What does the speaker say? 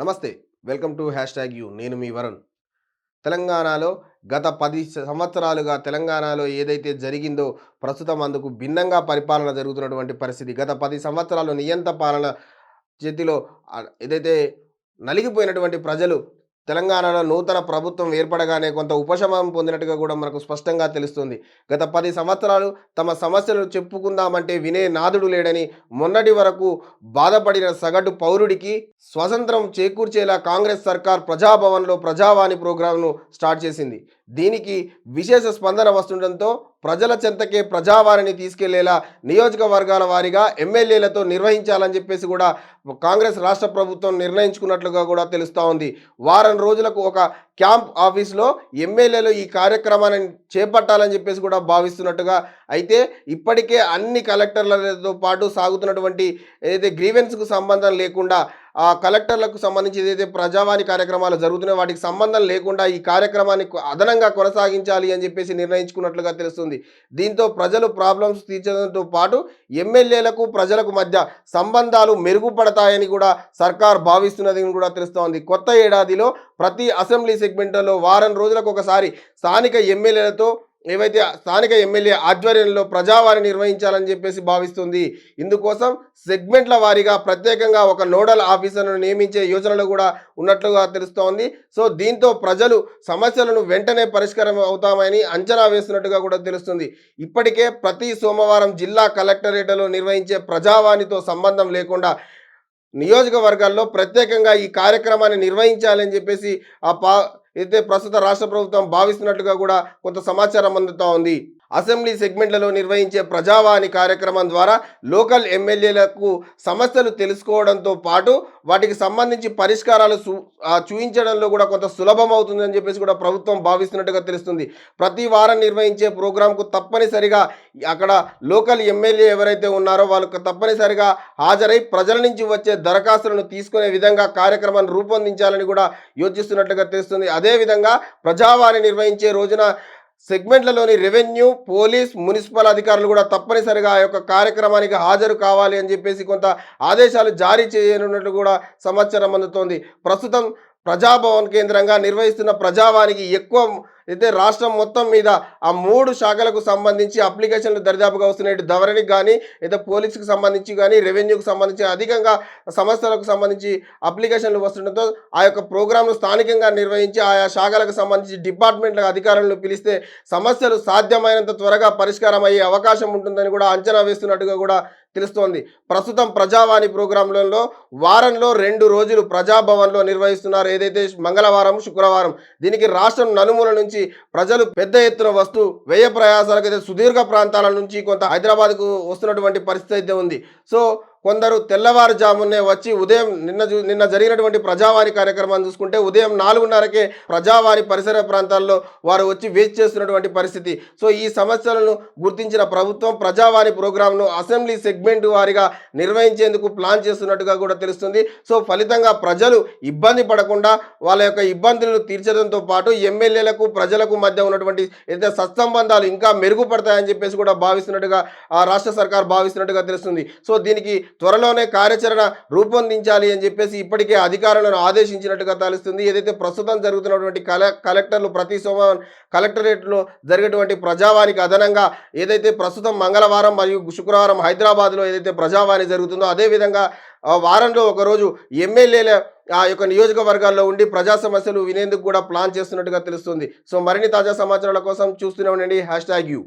నమస్తే welcome to hash tag you. నేను మీ వరుణ్. తెలంగాణలో గత పది సంవత్సరాలుగా తెలంగాణలో ఏదైతే జరిగిందో ప్రస్తుతం అందుకు భిన్నంగా పరిపాలన జరుగుతున్నటువంటి పరిస్థితి. గత పది సంవత్సరాలు నియంత పాలన చేతిలో ఏదైతే నలిగిపోయినటువంటి ప్రజలు తెలంగాణలో నూతన ప్రభుత్వం ఏర్పడగానే కొంత ఉపశమనం పొందినట్టుగా కూడా మనకు స్పష్టంగా తెలుస్తుంది. గత పది సంవత్సరాలు తమ సమస్యలు చెప్పుకుందామంటే వినే నాదుడు లేడని మొన్నటి వరకు బాధపడిన సగటు పౌరుడికి స్వతంత్రం చేకూర్చేలా కాంగ్రెస్ సర్కార్ ప్రజాభవన్లో ప్రజావాణి ప్రోగ్రాంను స్టార్ట్ చేసింది. దీనికి విశేష స్పందన వస్తుండటంతో ప్రజల చెంతకే ప్రజావారిని తీసుకెళ్ళేలా నియోజకవర్గాల వారీగా ఎమ్మెల్యేలతో నిర్వహించాలని చెప్పేసి కూడా కాంగ్రెస్ రాష్ట్ర ప్రభుత్వం నిర్ణయించుకున్నట్లుగా కూడా తెలుస్తూ ఉంది. వారం రోజులకు ఒక క్యాంప్ ఆఫీస్లో ఎమ్మెల్యేలు ఈ కార్యక్రమాన్ని చేపట్టాలని చెప్పేసి కూడా భావిస్తున్నట్టుగా అయితే ఇప్పటికే అన్ని కలెక్టర్లతో పాటు సాగుతున్నటువంటి ఏదైతే గ్రీవెన్స్కు సంబంధం లేకుండా ఆ కలెక్టర్లకు సంబంధించి ఏదైతే ప్రజావాణి కార్యక్రమాలు జరుగుతున్నాయో వాటికి సంబంధం లేకుండా ఈ కార్యక్రమాన్ని అదనంగా కొనసాగించాలి అని చెప్పేసి నిర్ణయించుకున్నట్లుగా తెలుస్తుంది. దీంతో ప్రజలు ప్రాబ్లమ్స్ తీర్చడంతో పాటు ఎమ్మెల్యేలకు ప్రజలకు మధ్య సంబంధాలు మెరుగుపడతాయని కూడా సర్కార్ భావిస్తున్నది కూడా తెలుస్తోంది. కొత్త ఏడాదిలో ప్రతి అసెంబ్లీ సెగ్మెంట్లో వారం రోజులకు ఒకసారి స్థానిక ఎమ్మెల్యేలతో ఏవైతే స్థానిక ఎమ్మెల్యే ఆధ్వర్యంలో ప్రజావాణి నిర్వహించాలని చెప్పేసి భావిస్తుంది ఇందుకోసం సెగ్మెంట్ల వారీగా ప్రత్యేకంగా ఒక నోడల్ ఆఫీసర్ను నియమించే యోచనలు కూడా ఉన్నట్లుగా తెలుస్తోంది. సో దీంతో ప్రజలు సమస్యలను వెంటనే పరిష్కారం అవుతామని అంచనా వేస్తున్నట్టుగా కూడా తెలుస్తుంది. ఇప్పటికే ప్రతి సోమవారం జిల్లా కలెక్టరేట్లో నిర్వహించే ప్రజావాణితో సంబంధం లేకుండా నియోజకవర్గాల్లో ప్రత్యేకంగా ఈ కార్యక్రమాన్ని నిర్వహించాలని చెప్పేసి ఆ పా అయితే ప్రస్తుత రాష్ట్ర ప్రభుత్వం భావిస్తున్నట్లుగా కూడా కొంత సమాచారం అందుతూ ఉంది. అసెంబ్లీ సెగ్మెంట్లలో నిర్వహించే ప్రజావాణి కార్యక్రమం ద్వారా లోకల్ ఎమ్మెల్యేలకు సమస్యలు తెలుసుకోవడంతో పాటు వాటికి సంబంధించి పరిష్కారాలు సు చూపించడంలో కూడా కొంత సులభం అవుతుందని చెప్పేసి కూడా ప్రభుత్వం భావిస్తున్నట్టుగా తెలుస్తుంది. ప్రతి వారం నిర్వహించే ప్రోగ్రాంకు తప్పనిసరిగా అక్కడ లోకల్ ఎమ్మెల్యే ఎవరైతే ఉన్నారో వాళ్ళకు తప్పనిసరిగా హాజరై ప్రజల నుంచి వచ్చే దరఖాస్తులను తీసుకునే విధంగా కార్యక్రమాన్ని రూపొందించాలని కూడా యోచిస్తున్నట్లుగా తెలుస్తుంది. అదేవిధంగా ప్రజావాణి నిర్వహించే రోజున సెగ్మెంట్లలోని రెవెన్యూ పోలీస్ మున్సిపల్ అధికారులు కూడా తప్పనిసరిగా ఆ యొక్క కార్యక్రమానికి హాజరు కావాలి అని చెప్పేసి కొంత ఆదేశాలు జారీ చేయనున్నట్లు కూడా సమాచారం అందుతోంది. ప్రస్తుతం ప్రజాభవన్ కేంద్రంగా నిర్వహిస్తున్న ప్రజావానికి ఎక్కువ అయితే రాష్ట్రం మొత్తం మీద ఆ మూడు శాఖలకు సంబంధించి అప్లికేషన్లు దరిదాపుగా వస్తున్నాయి. ధవరణికి కానీ లేదా పోలీసుకు సంబంధించి కానీ రెవెన్యూకి సంబంధించి అధికంగా సమస్యలకు సంబంధించి అప్లికేషన్లు వస్తుండటంతో ఆ యొక్క ప్రోగ్రాంను స్థానికంగా నిర్వహించి ఆయా శాఖలకు సంబంధించి డిపార్ట్మెంట్ల అధికారులను పిలిస్తే సమస్యలు సాధ్యమైనంత త్వరగా పరిష్కారం అయ్యే అవకాశం ఉంటుందని కూడా అంచనా వేస్తున్నట్టుగా కూడా తెలుస్తోంది. ప్రస్తుతం ప్రజావాణి ప్రోగ్రాంలలో వారంలో రెండు రోజులు ప్రజాభవన్లో నిర్వహిస్తున్నారు. ఏదైతే మంగళవారం శుక్రవారం దీనికి రాష్ట్రం నలుమూల నుంచి ప్రజలు పెద్ద ఎత్తున వస్తూ వ్యయ ప్రయాసాలకు సుదీర్ఘ ప్రాంతాల నుంచి కొంత హైదరాబాద్కు వస్తున్నటువంటి పరిస్థితి అయితే ఉంది. సో కొందరు తెల్లవారుజామునే వచ్చి ఉదయం నిన్న నిన్న జరిగినటువంటి ప్రజావాణి కార్యక్రమాన్ని చూసుకుంటే ఉదయం నాలుగున్నరకే ప్రజావాణి పరిసర ప్రాంతాల్లో వారు వచ్చి వేచి చేస్తున్నటువంటి పరిస్థితి. సో ఈ సమస్యలను గుర్తించిన ప్రభుత్వం ప్రజావాణి ప్రోగ్రాంను అసెంబ్లీ సెగ్మెంట్ వారిగా నిర్వహించేందుకు ప్లాన్ చేస్తున్నట్టుగా కూడా తెలుస్తుంది. సో ఫలితంగా ప్రజలు ఇబ్బంది పడకుండా వాళ్ళ యొక్క ఇబ్బందులను తీర్చడంతో పాటు ఎమ్మెల్యేలకు ప్రజలకు మధ్య ఉన్నటువంటి ఏదైతే సత్సంబంధాలు ఇంకా మెరుగుపడతాయని చెప్పేసి కూడా భావిస్తున్నట్టుగా ఆ రాష్ట్ర సర్కార్ భావిస్తున్నట్టుగా తెలుస్తుంది. సో దీనికి త్వరలోనే కార్యాచరణ రూపొందించాలి అని చెప్పేసి ఇప్పటికే అధికారులను ఆదేశించినట్టుగా తెలుస్తుంది. ఏదైతే ప్రస్తుతం జరుగుతున్నటువంటి కలెక్టర్లు ప్రతి సోమవారం కలెక్టరేట్లో జరిగేటువంటి ప్రజావానికి అదనంగా ఏదైతే ప్రస్తుతం మంగళవారం మరియు శుక్రవారం హైదరాబాద్లో ఏదైతే ప్రజావాణి జరుగుతుందో అదేవిధంగా వారంలో ఒకరోజు ఎమ్మెల్యేల ఆ యొక్క నియోజకవర్గాల్లో ఉండి ప్రజా సమస్యలు వినేందుకు కూడా ప్లాన్ చేస్తున్నట్టుగా తెలుస్తుంది. సో మరిన్ని తాజా సమాచారాల కోసం చూస్తూనే ఉండండి. Hashtag U.